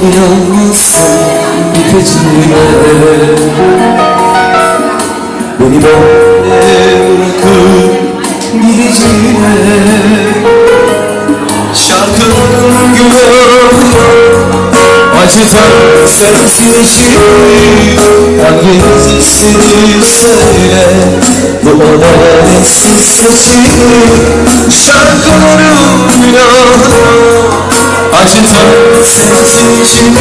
이런 모습 입혀지네 Acıtan sensin şimdi Hanginiz istediğini söyle Bu adaletsiz seçim Şarkının günahı Acıtan sensin şimdi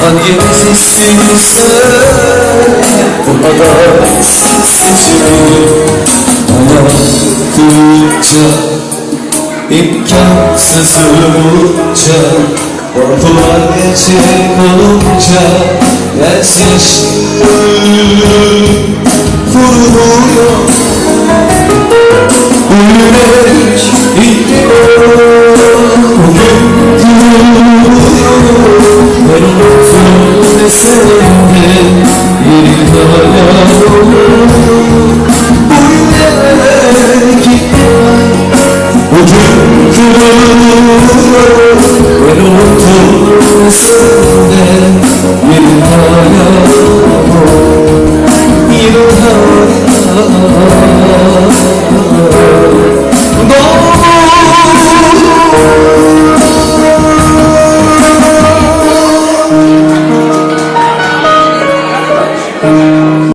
Hangimiz istediğini söyle Bu adaletsiz seçim Hayatınca İmkansız olunca Korkular gerçek olunca Gözyaşım vuruluyor Yürek inliyor Bugün gülüyor Ben unuttum desem de Yerin hala olur Bu yürek Ben unuttum senden Yerin hala Yerin hala